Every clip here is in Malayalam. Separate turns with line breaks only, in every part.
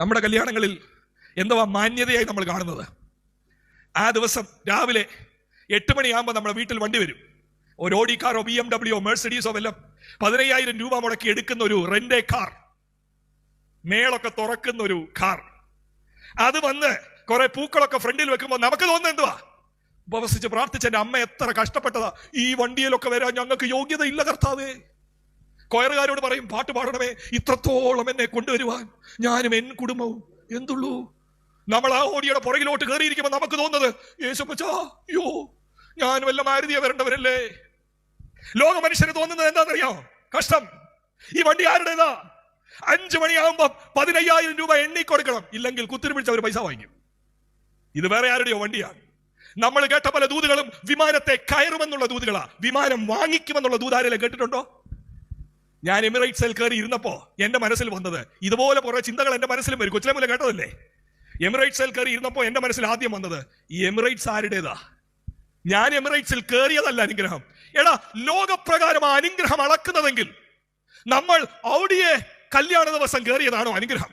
നമ്മുടെ കല്യാണങ്ങളിൽ എന്തുവാ മാന്യതയായി നമ്മൾ കാണുന്നത്. ആ ദിവസം രാവിലെ എട്ട് മണിയാകുമ്പോൾ നമ്മുടെ വീട്ടിൽ വണ്ടി വരും. ഒരു ഓഡി കാറോ ബി എം ഡബ്ല്യു മേഴ്സഡീസോ വല്ലതും പതിനയ്യായിരം രൂപ മുടക്കി എടുക്കുന്ന ഒരു റെന്റ് കാർ മേളൊക്കെ തുറക്കുന്ന ഒരു കാർ അത് വന്ന് കുറെ പൂക്കളൊക്കെ ഫ്രണ്ടിൽ വെക്കുമ്പോൾ നമുക്ക് തോന്നുന്നത് എന്തുവാ? ഉപവസിച്ച് പ്രാർത്ഥിച്ച എന്റെ അമ്മ എത്ര കഷ്ടപ്പെട്ടതാ. ഈ വണ്ടിയിലൊക്കെ വരാൻ ഞങ്ങൾക്ക് യോഗ്യത ഇല്ല കർത്താവേ. കൊയറുകാരോട് പറയും പാട്ട് പാടണമേ ഇത്രത്തോളം എന്നെ കൊണ്ടുവരുവാൻ ഞാനും എൻ കുടുംബവും. എന്തുള്ളൂ? നമ്മൾ ആ ഓടിയുടെ പുറകിലോട്ട് കയറിയിരിക്കുമ്പോൾ നമുക്ക് തോന്നുന്നത് യേശുപ്പച്ചാ അയ്യോ ഞാൻ വല്ല മാരുതിയ വരേണ്ടവരല്ലേ? ലോക മനുഷ്യന് തോന്നുന്നത് എന്താണെന്നറിയോ കഷ്ടം. ഈ വണ്ടി ആരുടേതാ? അഞ്ചു മണിയാകുമ്പോൾ പതിനയ്യായിരം രൂപ എണ്ണി കൊടുക്കണം. ഇല്ലെങ്കിൽ കുത്തിരി പിടിച്ച് അവർ പൈസ വാങ്ങിക്കും. ഇത് വേറെ ആരുടെയോ വണ്ടിയാണ് നമ്മൾ കേട്ട പല ദൂതുകളും വിമാനത്തെ കയറുമെന്നുള്ള ദൂതുകളാ. വിമാനം വാങ്ങിക്കുമെന്നുള്ള ദൂതാരെല്ലാം കേട്ടിട്ടുണ്ടോ? ഞാൻ എമിറേറ്റ്സിൽ കയറി ഇരുന്നപ്പോൾ എന്റെ മനസ്സിൽ വന്നത് ഇതുപോലെ കുറെ ചിന്തകൾ എന്റെ മനസ്സിലും വരും. കൊച്ചിലെ മുതലേ കേട്ടതല്ലേ? എമിറേറ്റ്സിൽ കയറി ഇരുന്നപ്പോൾ എന്റെ മനസ്സിൽ ആദ്യം വന്നത് ഈ എമിറേറ്റ്സ് ആരുടേതാ? ഞാൻ എമിറേറ്റ്സിൽ കയറിയതല്ല അനുഗ്രഹം. എടാ ലോകപ്രകാരം അനുഗ്രഹം അളക്കുന്നതെങ്കിൽ നമ്മൾ ഔടിയെ കല്യാണ ദിവസം കയറിയതാണോ അനുഗ്രഹം?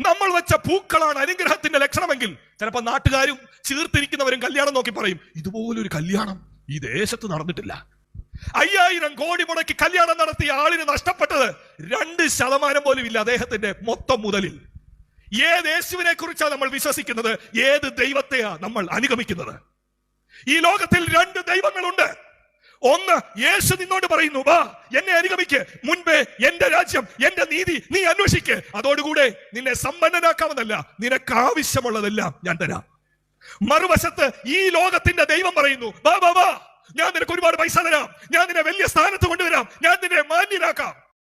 നമ്മൾ വെച്ച പൂക്കളാണ് അനുഗ്രഹത്തിന്റെ ലക്ഷണമെങ്കിൽ ചിലപ്പോൾ നാട്ടുകാരും ചീർത്തിരിക്കുന്നവരും കല്യാണം നോക്കി പറയും ഇതുപോലൊരു കല്യാണം ഈ ദേശത്ത് നടന്നിട്ടില്ല. അയ്യായിരം കോടി മുടക്കി കല്യാണം നടത്തിയ ആളിന് നഷ്ടപ്പെട്ടത് രണ്ട് ശതമാനം പോലും ഇല്ല അദ്ദേഹത്തിന്റെ മൊത്തം മുതലിൽ. ഏത് യേശുവിനെ കുറിച്ചാണ് നമ്മൾ വിശ്വസിക്കുന്നത്? ഏത് ദൈവത്തെയാണ് നമ്മൾ അനുഗമിക്കുന്നത്? ഈ ലോകത്തിൽ രണ്ട് ദൈവങ്ങളുണ്ട്. ഒന്ന് യേശു നിന്നോട് പറയുന്നു വാ എന്നെ അനുഗമിക്ക്. മുൻപേ എന്റെ രാജ്യം എന്റെ നീതി നീ അന്വേഷിക്ക്. അതോടുകൂടെ നിന്നെ സമ്പന്നനാക്കാമെന്നല്ല നിനക്ക് ആവശ്യമുള്ളതെല്ലാം ഞാൻ തരാം. മറുവശത്ത് ഈ ലോകത്തിന്റെ ദൈവം പറയുന്നു വാ വാ വാ ഞാൻ നിനക്ക് ഒരുപാട് പൈസ തരാം. ഞാൻ നിന്നെ വലിയ സ്ഥാനത്ത് കൊണ്ടുവരാം. ഞാൻ നിന്നെ മാന്യനാക്കാം